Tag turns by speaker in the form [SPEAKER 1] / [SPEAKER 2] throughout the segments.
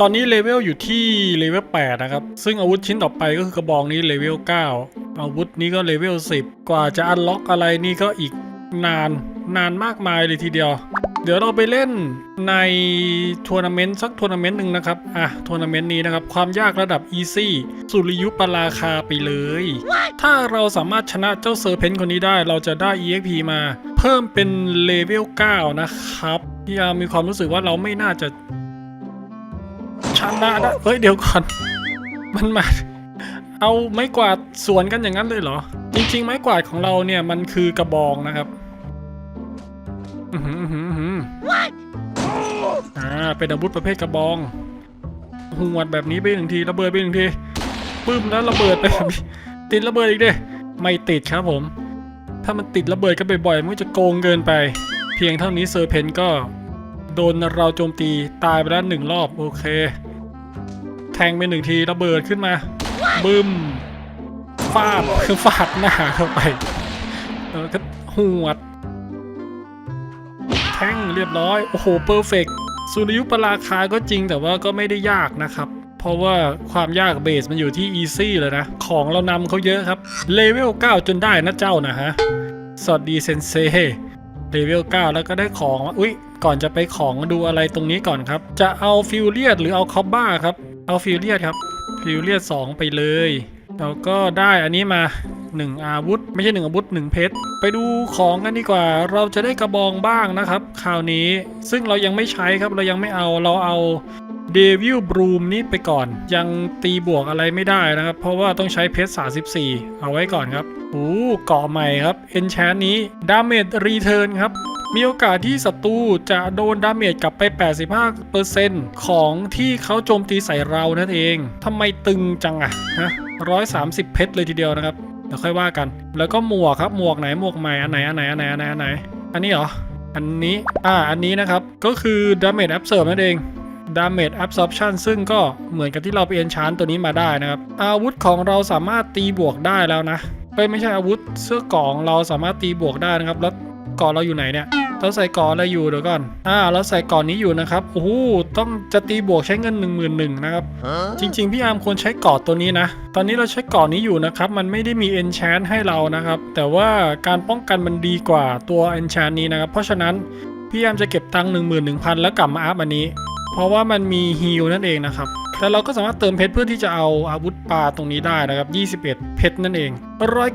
[SPEAKER 1] ตอนนี้เลเวลอยู่ที่เลเวล8นะครับ ซึ่งอาวุธชิ้นต่อไปก็คือกระบองนี้เลเวล9อาวุธนี้ก็เลเวล10 กว่าจะอันล็อกอะไรนี่ก็อีกนานนานมากมายเลยทีเดียว เดี๋ยวเราไปเล่นในทัวร์นาเมนต์สักทัวร์นาเมนต์หนึ่งนะครับ อะทัวร์นาเมนต์นี้นะครับ ความยากระดับ Easy สุริยุปราคาไปเลย ถ้าเราสามารถชนะเจ้าเซอร์เพนต์คนนี้ได้เราจะได้ EXP มา เพิ่มเป็นเลเวล9นะครับพี่อามมีความรู้สึกว่าเราไม่น่าจะ ชนะได้เฮ้ยเดี๋ยวก่อน มันมา เอาไม้กวาดสวนกันอย่างนั้นเลยเหรอ จริง ๆ ไม้กวาดของเราเนี่ยมันคือกระบองนะครับอือหืออือหืออือหืออ่าเป็นอาวุธประเภทกระบองหวดแบบนี้ไปหนึ่งทีระเบิดไปหนึ่งทีปึ้มแล้วระเบิดไปแบบนี้ติดระเบิดอีกเด้ไม่ติดครับผม ถ้ามันติดระเบิดกันบ่อยๆมันจะโกงเกินไป เพียงเท่านี้เซอร์เพนก็ โดนเราโจมตีตายไปแล้วหนึ่งรอบโอเค แทงไปหนึ่งทีระเบิดขึ้นมาบึ้มฟาดคือฟาดหน้าเข้าไปเออก็หวด แท่งเรียบร้อย โอ้โหเพอร์เฟกสุริยุปราคาก็จริงแต่ว่าก็ไม่ได้ยากนะครับ เพราะว่าความยากเบสมันอยู่ที่อีซี่เลยนะ ของเรานำเขาเยอะครับ เลเวล 9 จนได้นะเจ้านะฮะ สวัสดีเซนเซเลเวล 9 แล้วก็ได้ของ อุ๊ย ก่อนจะไปของดูอะไรตรงนี้ก่อนครับ จะเอาฟิวเลียดหรือเอาคอบบ้าครับ เอาฟิวเลียดครับ ฟิวเลียด2ไปเลยแล้วก็ได้อันนี้มา1อาวุธ ไม่ใช่ 1 อาวุธ 1 เพชร ไปดูของกันดีกว่า เราจะได้กระบองบ้างนะครับ คราวนี้ซึ่งเรายังไม่ใช้ครับเรายังไม่เอาเราเอาเดวิลบรูมนี้ไปก่อน ยังตีบวกอะไรไม่ได้นะครับ เพราะว่าต้องใช้เพชร 34 เอาไว้ก่อนครับโอ้เกาะใหม่ครับ เอนแชนนี้ดาเมจรีเทิร์นครับ มีโอกาสที่ศัตรูจะโดนดาเมจกลับไป 85%ของที่เขาโจมตีใส่เรานั่นเองทำไมตึงจังอะนะ130 เพชรเลยทีเดียวนะครับเดี๋ยวค่อยว่ากัน แล้วก็หมวกครับหมวกไหนหมวกใหม่อันไหนอันไหนอันไหนอันไหนอันไหนอันนี้เหรออันนี้อ่าอันนี้นะครับก็คือ damage absorb นั่นเอง damage absorption ซึ่งก็เหมือนกับที่เราไปเอนชานตัวนี้มาได้นะครับ อาวุธของเราสามารถตีบวกได้แล้วนะเอ้ยไม่ใช่อาวุธเสื้อเกราะของเราสามารถตีบวกได้นะครับ แล้ว กราะเราอยู่ไหนเนี่ยเราใส่เกราะอะไรอยู่เดี๋ยวก่อนอ่าเราใส่เกราะนี้อยู่นะครับโอ้โหต้องจะตีบวกใช้เงิน1 1 0 0 0นะครับจริง ๆ พี่อาร์มควรใช้เกราะตัวนี้นะ ตอนนี้เราใช้เกราะนี้อยู่นะครับ มันไม่ได้มี enchant ให้เรานะครับ แต่ว่าการป้องกันมันดีกว่าตัว enchant นี้นะครับ เพราะฉะนั้นพี่อาร์มจะเก็บตังค์11,000แล้วกลับมาอัพอันนี้ เพราะว่ามันมีฮีลนั่นเองนะครับแต่เราก็สามารถเติมเพชรเพื่อที่จะเอาอาวุธปลาตรงนี้ได้นะครับ 21 เพชรนั่นเอง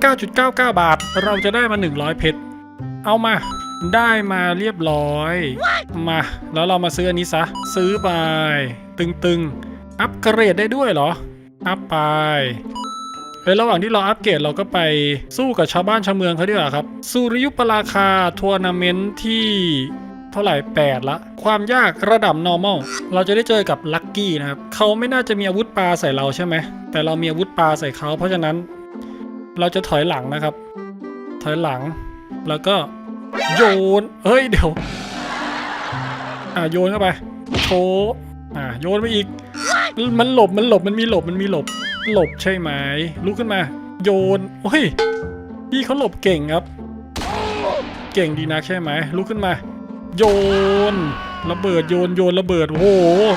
[SPEAKER 1] 109.99 บาท เราจะได้มา 100 เพชร เอามา ได้มาเรียบร้อย มา แล้วเรามาซื้ออันนี้ซะ ซื้อไป ตึงๆ อัปเกรดได้ด้วยเหรอ อัพไปเฮ้ยระหว่างที่เราอัปเกรดเราก็ไปสู้กับชาวบ้านชาวเมืองเขาดีกว่าครับ สุริยุปราคาทัวร์นาเมนต์ที่เท่าไหร่ 8 ละ ความยากระดับ normal เราจะได้เจอกับลั c กี้นะครับ เขาไม่น่าจะมีอาวุธปลาใส่เราใช่ไหม แต่เรามีอาวุธปลาใส่เขา เพราะฉะนั้น เราจะถอยหลังนะครับ ถอยหลัง แล้วก็โยน เฮ้ยเดี๋ยว อ่าโยนเข้าไปโชว์อ่าโยนไปอีก มันหลบมันหลบมันมีหลบมันมีหลบ หลบใช่ไหมลุกขึ้นมา โยนโอ้ยพี่เขาหลบเก่งครับ เก่งดีนักใช่ไหมลุกขึ้นมา โยนระเบิดโยนโยนระเบิดโอ้โห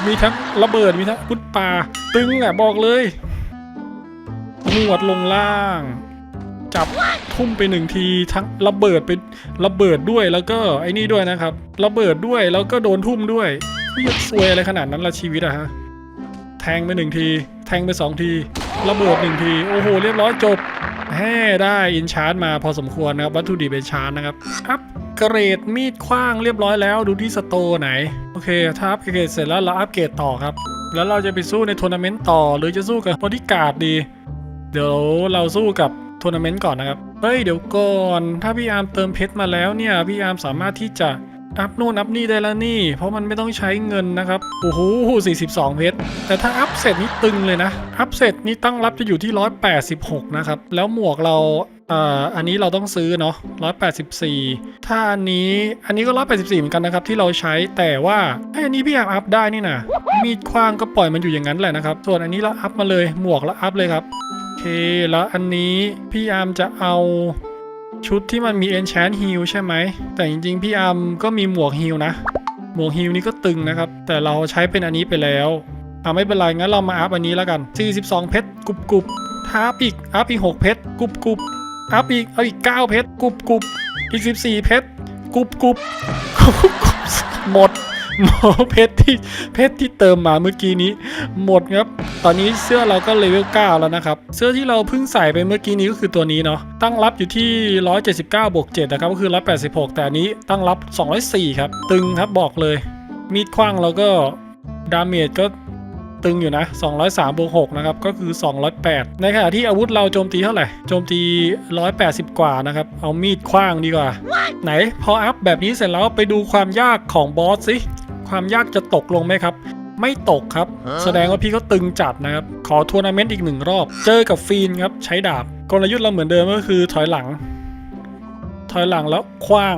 [SPEAKER 1] มีทั้งระเบิดมีทั้งพุทปาตึงอะบอกเลยหวดลงล่าง จับทุ่มไปหนึ่งทีทั้งระเบิดไประเบิดด้วยแล้วก็ไอ้นี่ด้วยนะครับ ระเบิดด้วยแล้วก็โดนทุ่มด้วยไม่ซวยอะไรขนาดนั้นละชีวิตอะฮะแทงไปหนึ่งที แทงไปสองทีระเบิดหนึ่งทีโอ้โหเรียบร้อยจบแห่ได้อินชาร์จมาพอสมควรนะครับวัตถุดิบเป็นชาร์จนะครับอัปเกรดมีดคว้างเรียบร้อยแล้วดูที่สโตไหนโอเคถ้าอัปเกรดเสร็จแล้วเราอัปเกรดต่อครับ แล้วเราจะไปสู้ในทัวร์นาเมนต์ต่อหรือจะสู้กับบอดี้การ์ดดี เดี๋ยวเราสู้กับ ทัวร์นาเมนต์ก่อนนะครับ เฮ้ยเดี๋ยวก่อน ถ้าพี่อาร์มเติมเพชรมาแล้วเนี่ย พี่อาร์มสามารถที่จะอัพนู่นอัพนี่ได้แล้วนี่ เพราะมันไม่ต้องใช้เงินนะครับ โอ้โห42 เพชร แต่ถ้าอัพเสร็จนี่ตึงเลยนะ อัพเสร็จนี่ตั้งรับจะอยู่ที่ 186 นะครับ แล้วหมวกเราเอ่ออันนี้เราต้องซื้อเนาะ184 ถ้าอันนี้อันนี้ก็ 184 เหมือนกันนะครับที่เราใช้แต่ว่าไอ้อันนี้พี่อาร์มอัพได้นี่นะมีดคว้างก็ปล่อยมันอยู่อย่างนั้นแหละนะครับ ส่วนอันนี้เราอัพมาเลยหมวกเราอัพเลยครับ เค แล้วอันนี้พี่อาร์มจะเอาชุดที่มันมี enchant heal ใช่ไหม แต่จริงๆ พี่อาร์มก็มีหมวก heal นะ หมวก heal นี่ก็ตึงนะครับ แต่เราใช้เป็นอันนี้ไปแล้วอ่าไม่เป็นไร งั้นเรามาอัพอันนี้แล้วกัน 42 เพชรกรุบกรุบท้าอีก อัพอีก 6 เพชรกรุบกรุบอัพอีก เอาอีก 9 เพชรกรุบกรุบอีก 14 เพชรกรุบกรุบหมด หมดเพชรที่เพชรที่เติมมาเมื่อกี้นี้ หมดครับ ตอนนี้เสื้อเราก็เลเวล9แล้วนะครับ เสื้อที่เราเพิ่งใส่ไปเมื่อกี้นี้ก็คือตัวนี้เนาะตั้งรับอยู่ที่ 179บวก7นะครับก็คือ186 แต่อันนี้ตั้งรับ 204 ครับ ตึงครับบอกเลย มีดขว้างเราก็ดาเมจก็ตึงอยู่นะ 203บวก6นะครับ ก็คือ 208 ในขณะที่อาวุธเราโจมตีเท่าไหร่ โจมตี 180 กว่านะครับ เอามีดขว้างดีกว่า ไหน พออัพแบบนี้เสร็จแล้วไปดูความยากของบอสสิ ความยากจะตกลงไหมครับ ไม่ตกครับ แสดงว่าพี่เขาตึงจัดนะครับ ขอทัวร์นาเมนต์อีกหนึ่งรอบ เจอกับฟีนครับ ใช้ดาบ กลยุทธ์เราเหมือนเดิมก็คือถอยหลัง ถอยหลังแล้วคว้าง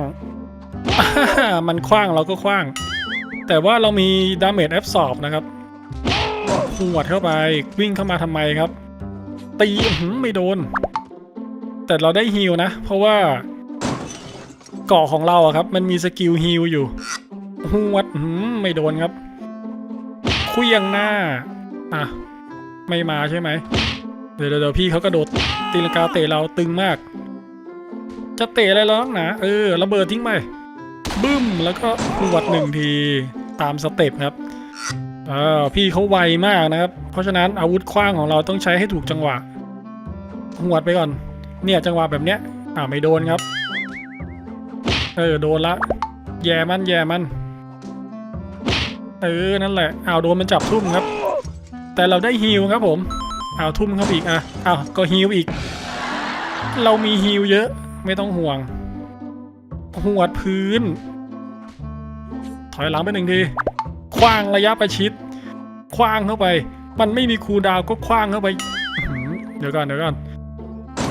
[SPEAKER 1] มันคว้างเราก็คว้าง แต่ว่าเรามีดาเมจแอบสอบนะครับหวดเข้าไปวิ่งเข้ามาทำไมครับ ตีอื้อหือไม่โดน แต่เราได้ฮิลนะ เพราะว่าเกาะของเราอะครับ มันมีสกิลฮิลอยู่ หวดหือไม่โดนครับคุยยังหน้า อะ ไม่มาใช่ไหม เดี๋ยวเดี๋ยวพี่เขากระโดดตีลังกาเตะเราตึงมาก จะเตะอะไรแล้วนะเออระเบิดทิ้งไปบึ้มแล้วก็หวดหนึ่งทีตามสเต็ปครับอ่าพี่เขาไวมากนะครับ เพราะฉะนั้นอาวุธคว้างของเราต้องใช้ให้ถูกจังหวะหวดไปก่อน เนี่ยจังหวะแบบเนี้ยอ่าไม่โดนครับ เออโดนละ แย่มันแย่มัน เออ นั่นแหละอ้าวโดนมันจับทุ่มครับ แต่เราได้ฮิลครับผมอ้าวทุ่มเข้าอีกอะอ้าวก็ฮิลอีก เรามีฮิลเยอะไม่ต้องห่วงหวดพื้น ถอยหลังไปหนึ่งทีคว้างระยะประชิดคว้างเข้าไป มันไม่มีคูดาวก็คว้างเข้าไป เดี๋ยวก่อนเดี๋ยวก่อน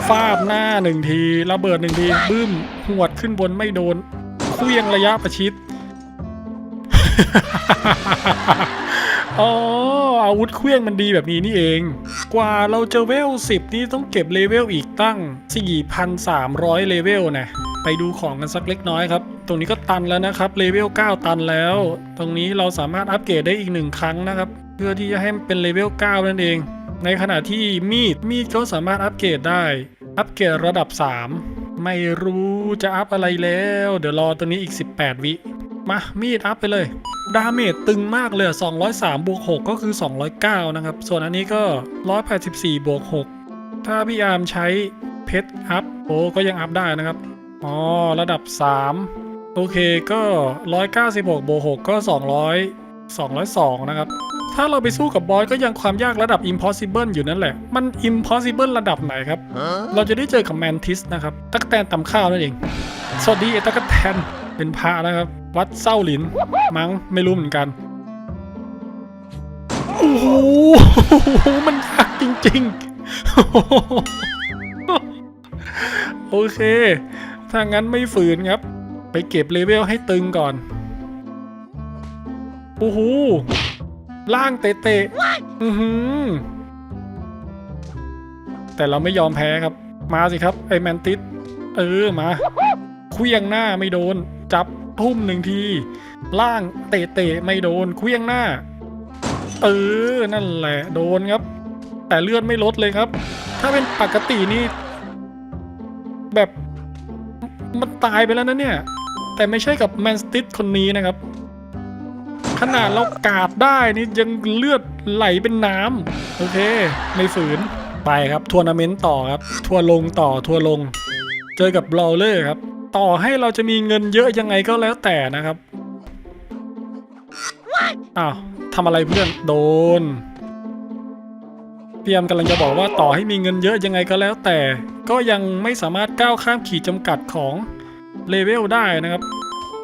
[SPEAKER 1] ฟาดหน้าหนึ่งทีระเบิดหนึ่งทีบึ้มหวดขึ้นบนไม่โดนเคลี้ยงระยะประชิด อ๋ออาวุธเครื่องมันดีแบบนี้นี่เอง กว่าเราจะเวล 10 นี่ต้องเก็บเลเวลอีกตั้ง 4,300 เลเวลนะ ไปดูของกันสักเล็กน้อยครับ ตรงนี้ก็ตันแล้วนะครับ เลเวล 9 ตันแล้ว ตรงนี้เราสามารถอัปเกรดได้อีกหนึ่งครั้งนะครับ เพื่อที่จะให้มันเป็นเลเวล 9 นั่นเอง ในขณะที่มีด มีดก็สามารถอัปเกรดได้ อัปเกรดระดับ 3 ไม่รู้จะอัพอะไรแล้ว เดี๋ยวรอตัวนี้อีก 18 วิ มามีดอัพไปเลย ดาเมจตึงมากเลยอะ203 บวก 6 ก็คือ 209 นะครับ ส่วนอันนี้ก็ 184 บวก 6 ถ้าพี่อาร์มใช้เพชรอัพโอ้ก็ยังอัพได้นะครับ อ๋อ ระดับ 3 โอเคก็ 196 บวก 6 ก็ 200 202 นะครับ ถ้าเราไปสู้กับบอสก็ยังความยากระดับ impossible อยู่นั่นแหละ มัน impossible ระดับไหนครับ เราจะได้เจอกับแมนทิสนะครับ ตักแตนตำข้าวนั่นเอง สวัสดีไอ้ตักแตนเป็นพระนะครับ วัดเศร้าหลิน มั้งไม่รู้เหมือนกัน โอ้โห มันยากจริงๆ โอเค ถ้างั้นไม่ฝืนครับ ไปเก็บเลเวลให้ตึงก่อน โอ้โห ล่างเตะๆอือหือ แต่เราไม่ยอมแพ้ครับ มาสิครับ ไอแมนติส เออ มา เคลี้ยงหน้าไม่โดน จับ ทุ่มหนึ่งที ล่างเตะเตะๆไม่โดนเคลี้ยงหน้าเออนั่นแหละโดนครับ แต่เลือดไม่ลดเลยครับ ถ้าเป็นปกตินี่ แบบมันตายไปแล้วนะเนี่ย แต่ไม่ใช่กับแมนสติสคนนี้นะครับ ขนาดเรากาดได้นี่ยังเลือดไหลเป็นน้ำโอเค ไม่ฝืนไปครับทัวร์นาเมนต์ต่อครับ ทัวร์ลงต่อทัวร์ลง เจอกับ บลอเลอร์ครับ ต่อให้เราจะมีเงินเยอะยังไงก็แล้วแต่นะครับอ้าวทำอะไรเพื่อนโดนพี่ยมกำลังจะบอกว่าต่อให้มีเงินเยอะยังไงก็แล้วแต่ ก็ยังไม่สามารถก้าวข้ามขีดจำกัดของเลเวลได้นะครับ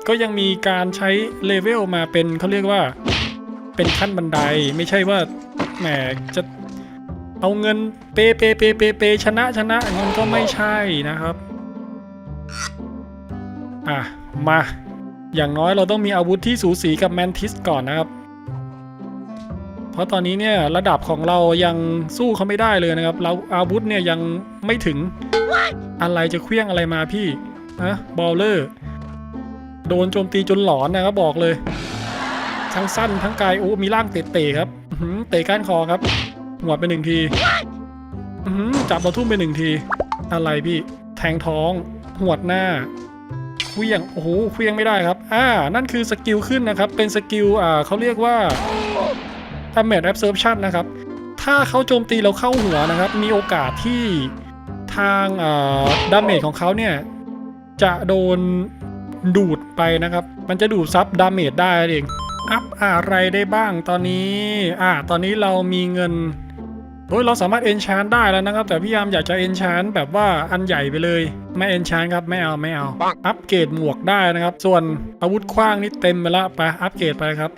[SPEAKER 1] ก็ยังมีการใช้เลเวลมาเป็นเขาเรียกว่าเป็นขั้นบันไดไม่ใช่ว่าแหมจะเอาเงินเปเปเปเปเปชนะชนะเงินก็ไม่ใช่นะครับ อะ มา อย่างน้อยเราต้องมีอาวุธที่สูสีกับแมนทิสก่อนนะครับ เพราะตอนนี้เนี่ยระดับของเรายังสู้เขาไม่ได้เลยนะครับ เราอาวุธเนี่ยยังไม่ถึง อะไรจะเคลี้ยงอะไรมาพี่นะบอลเลอร์ โดนโจมตีจนหลอนนะครับบอกเลย ทั้งสั้นทั้งไกลโอ้มีร่างเตะๆครับเตะก้านคอครับ หัวดไปหนึ่งทีจับเราทุ่มไปหนึ่งที อะไรพี่ แทงท้อง หวดหน้า วียงโอ้โหเคลี้ยงไม่ได้ครับอ่านั่นคือสกิลขึ้นนะครับ เป็นสกิลอ่าเขาเรียกว่า damage absorption นะครับ ถ้าเขาโจมตีเราเข้าหัวนะครับ มีโอกาสที่ทางอ่าดาเมจของเขาเนี่ย จะโดนดูดไปนะครับ มันจะดูดซับดาเมจได้เองอัพอะไรได้บ้างตอนนี้อ่าตอนนี้เรามีเงิน โอ้ยเราสามารถเอนชานได้แล้วนะครับ แต่พี่ยามอยากจะเอนชานแบบว่าอันใหญ่ไปเลย ไม่เอนชานครับไม่เอาไม่เอา อัปเกรดหมวกได้นะครับ ส่วนอาวุธขว้างนี่เต็มไปละไปอัปเกรดไปครับ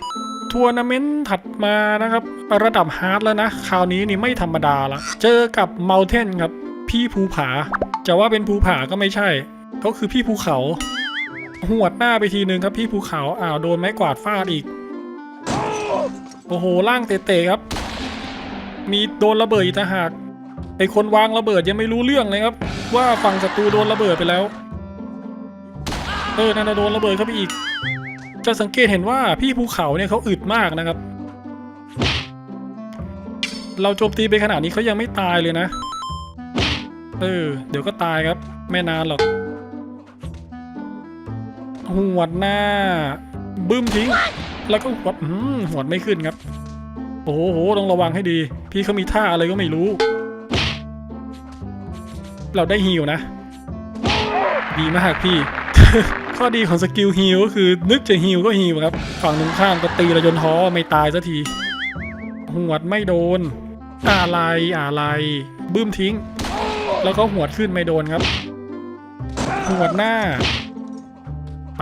[SPEAKER 1] ทัวร์นาเมนต์ถัดมานะครับ ระดับฮาร์ดแล้วนะ คราวนี้นี่ไม่ธรรมดาละเจอกับเมลเทนครับ พี่ภูผา จะว่าเป็นภูผาก็ไม่ใช่ ก็คือพี่ภูเขาหวดหน้าไปทีนึงครับพี่ภูเขาอ้าวโดนไม้กวาดฟาดอีก โอ้โหล่างเตะๆครับ มีโดนระเบิดอีกต่างหากไอคนวางระเบิดยังไม่รู้เรื่องเลยครับ ว่าฝั่งศัตรูโดนระเบิดไปแล้วเออนั่นโดนระเบิดเข้าไปอีก จะสังเกตเห็นว่าพี่ภูเขาเนี่ยเขาอึดมากนะครับ เราโจมตีไปขนาดนี้เขายังไม่ตายเลยนะ เออ เดี๋ยวก็ตายครับ ไม่นานหรอกหวดหน้า บึ้มทิ้ง แล้วก็หวดอืมหวดไม่ขึ้นครับ โอ้โหต้องระวังให้ดี พี่เขามีท่าอะไรก็ไม่รู้ เราได้ฮีลนะ ดีมากพี่ ข้อดีของสกิลฮีลก็คือนึกจะฮีลก็ฮีลครับ ฝั่งตรงข้ามก็ตีเราจนท้อไม่ตายสักทีหวดไม่โดนอะไรอะไรบึ้มทิ้ง แล้วก็หวดขึ้นไม่โดนครับหวดหน้าไป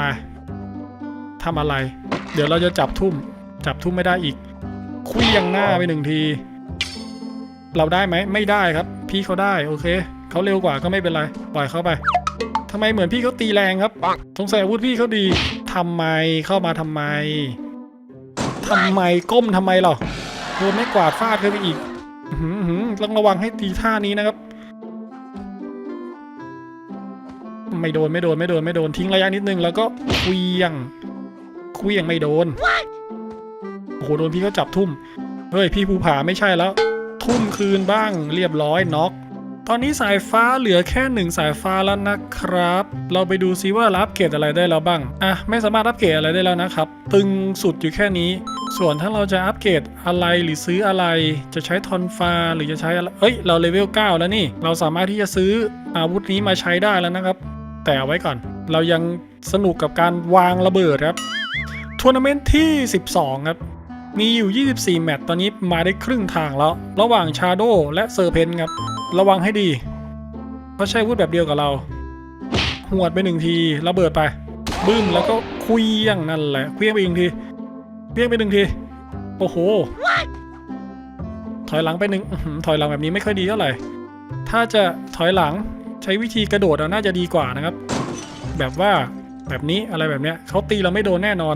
[SPEAKER 1] ทำอะไร เดี๋ยวเราจะจับทุ่ม จับทุ่มไม่ได้อีก คุยยังหน้าไปหนึ่งที เราได้ไหมไม่ได้ครับ พี่เขาได้โอเคเขาเร็วกว่าก็ไม่เป็นไรปล่อยเขาไปทำไมเหมือนพี่เขาตีแรงครับสงสัยอาวุธพี่เขาดีทำไมเข้ามาทำไมทำไมก้มทำไมหรอโดนไม่กวาดฟาดเข้าไปอีกหือหือต้องระวังให้ตีท่านี้นะครับ ไม่โดนไม่โดนไม่โดนไม่โดนทิ้งระยะนิดนึงแล้วก็เควียงเควียงไม่โดน โอ้โหโดนพี่เขาจับทุ่ม เฮ้ยพี่ภูผาไม่ใช่แล้ว ทุ่มคืนบ้างเรียบร้อยน็อกตอนนี้สายฟ้าเหลือแค่หนึ่งสายฟ้าแล้วนะครับ เราไปดูซิว่ารับเกรดอะไรได้แล้วบ้าง อะ ไม่สามารถอัปเกรดอะไรได้แล้วนะครับ ตึงสุดอยู่แค่นี้ ส่วนถ้าเราจะอัปเกรดอะไรหรือซื้ออะไร จะใช้ทอนฟ้าหรือจะใช้อะไร เอ้ย เราเลเวล9แล้วนี่ เราสามารถที่จะซื้ออาวุธนี้มาใช้ได้แล้วนะครับ แต่เอาไว้ก่อน เรายังสนุกกับการวางระเบิดครับทัวร์นาเมนต์ที่ 12 ครับ มีอยู่ 24 แมตช์ตอนนี้มาได้ครึ่งทางแล้ว ระหว่างชาโดและเซอร์เพนครับ ระวังให้ดีเพราะใช้วุธแบบเดียวกับเรา หวดไปหนึ่งทีระเบิดไป บึ้มแล้วก็คุยอย่างนั่นแหละเคลี้ยงไปอีกหนึ่งทีเคลี้ยงไปหนึ่งที โอ้โห ถอยหลังไปหนึ่งถอยหลังแบบนี้ไม่ค่อยดีเท่าไหร่ ถ้าจะถอยหลังใช้วิธีกระโดดเอาน่าจะดีกว่านะครับ แบบว่าแบบนี้อะไรแบบเนี้ยเขาตีเราไม่โดนแน่นอน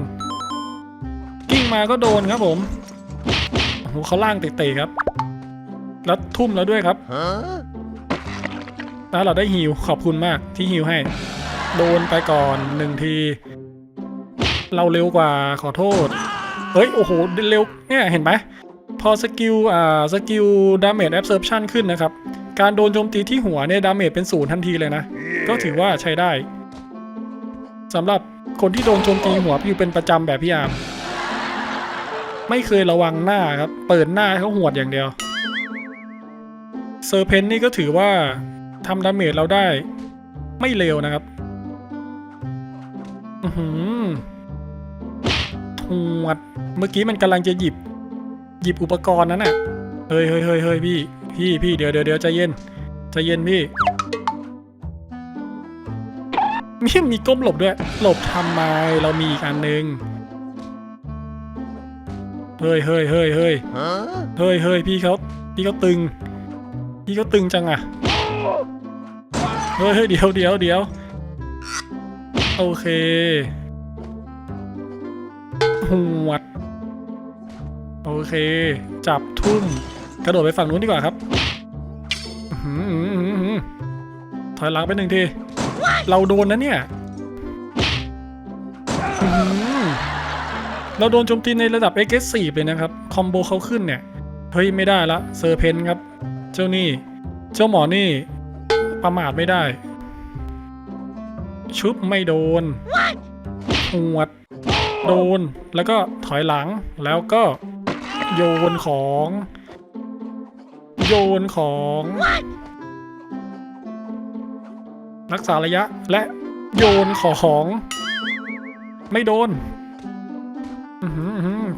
[SPEAKER 1] กิ้งมาก็โดนครับผมโอ้โหเขาล่างเตะๆครับ แล้วทุ่มแล้วด้วยครับแล้วเราได้ฮิวขอบคุณมากที่ฮิวให้ โดนไปก่อนหนึ่งที เราเร็วกว่าขอโทษ เฮ้ย โอ้โห เร็วเนี่ยเห็นไหมพอสกิลอ่าสกิลดาเมจแอบเซอร์ชันขึ้นนะครับ การโดนโจมตีที่หัวเนี่ยดาเมจเป็นศูนย์ทันทีเลยนะ ก็ถือว่าใช้ได้สำหรับคนที่โดนโจมตีหัวอยู่เป็นประจำแบบพี่อาร์ม ไม่เคยระวังหน้าครับ เปิดหน้าให้เขาหวดอย่างเดียวเซอร์เพนนี่ก็ถือว่าทำดาเมจเราได้ ไม่เร็วนะครับ อือหือหวด เมื่อกี้มันกำลังจะหยิบ หยิบอุปกรณ์นั้นน่ะ เฮ้ยเฮ้ยเฮ้ยเฮ้ยพี่ พี่พี่เดี๋ยวเดี๋ยวเดี๋ยวใจเย็นใจเย็นพี่มีมีก้มหลบด้วย หลบทำไมเรามีอีกอันหนึ่ง เฮ้ยเฮ้ยเฮ้ยเฮ้ยเฮ้ยเฮ้ยพี่เขาพี่เขาตึง พี่เขาตึงจังอะเฮ้ยเฮ้ยเดี๋ยวเดี๋ยวเดี๋ยวโอเคหวดโอเค จับทุ่มกระโดดไปฝั่งนู้นดีกว่าครับอื้อหืออื้อหืออื้อหือถอยหลังไปหนึ่งที เราโดนนะเนี่ยอื้อหือ เราโดนโจมตีในระดับ x 4เลยนะครับ คอมโบเขาขึ้นเนี่ย เฮ้ย ไม่ได้ละเซอร์เพนครับ เจ้านี่ เจ้าหมอนี่ ประมาทไม่ได้ ชุบไม่โดนหวด โดน แล้วก็ถอยหลัง แล้วก็โยนของ โยนของ รักษาระยะและโยนของ ไม่โดน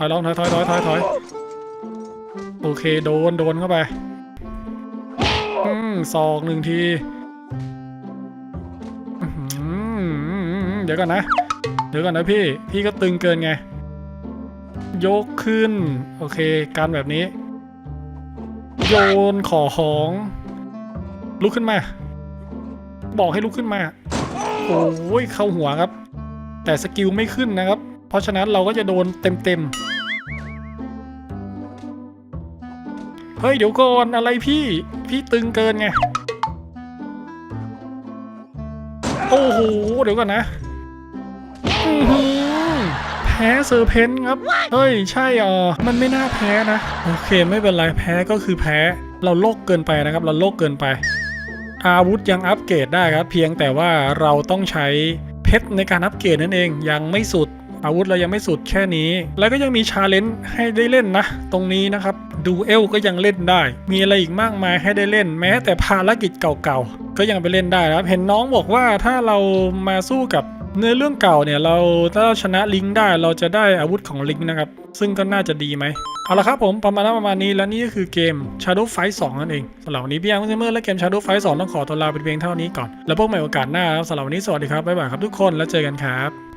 [SPEAKER 1] อื้อหือถอยลองถอยถอยถอยถอยถอยโอเคโดนโดนเข้าไปอืมศอกหนึ่งทีเดี๋ยวก่อนนะ เดี๋ยวก่อนนะพี่ พี่ก็ตึงเกินไง ยกขึ้น โอเค การแบบนี้ โยนขอของ ลุกขึ้นมา บอกให้ลุกขึ้นมา โอ้ยเข้าหัวครับ แต่สกิลไม่ขึ้นนะครับ เพราะฉะนั้นเราก็จะโดนเต็มๆ เฮ้ยเดี๋ยวก่อนอะไรพี่พี่ตึงเกินไง โอ้โหเดี๋ยวก่อนนะแพ้เซอร์เพนต์ครับ เฮ้ยใช่อ่อมันไม่น่าแพ้นะ โอเคไม่เป็นไรแพ้ก็คือแพ้ เราโลกเกินไปนะครับ เราโลกเกินไป อาวุธยังอัปเกรดได้ครับ เพียงแต่ว่าเราต้องใช้เพชรในการอัปเกรดนั่นเองยังไม่สุดอาวุธเรายังไม่สุดแค่นี้ แล้วก็ยังมีชาเลนจ์ให้ได้เล่นนะ ตรงนี้นะครับ ดูเอลก็ยังเล่นได้ มีอะไรอีกมากมายให้ได้เล่นแม้แต่ภารกิจเก่าๆ ก็ยังไปเล่นได้ครับ เห็นน้องบอกว่าถ้าเรามาสู้กับเนื้อเรื่องเก่าเนี่ยเราถ้าเราชนะลิงได้เราจะได้อาวุธของลิงนะครับ ซึ่งก็น่าจะดีไหมเอาละครับผมประมาณนั้นประมาณนี้และนี่ก็คือเกม Shadow Fight 2 นั่นเองสำหรับวันนี้พี่ยังเซมเมอร์และเกม Shadow Fight 2 ต้องขอตัวลาไปเพียงเท่านี้ก่อน แล้วพบใหม่โอกาสหน้าครับสำหรับวันนี้สวัสดีครับบ๊ายบายครับทุกคนแล้วเจอกันครับ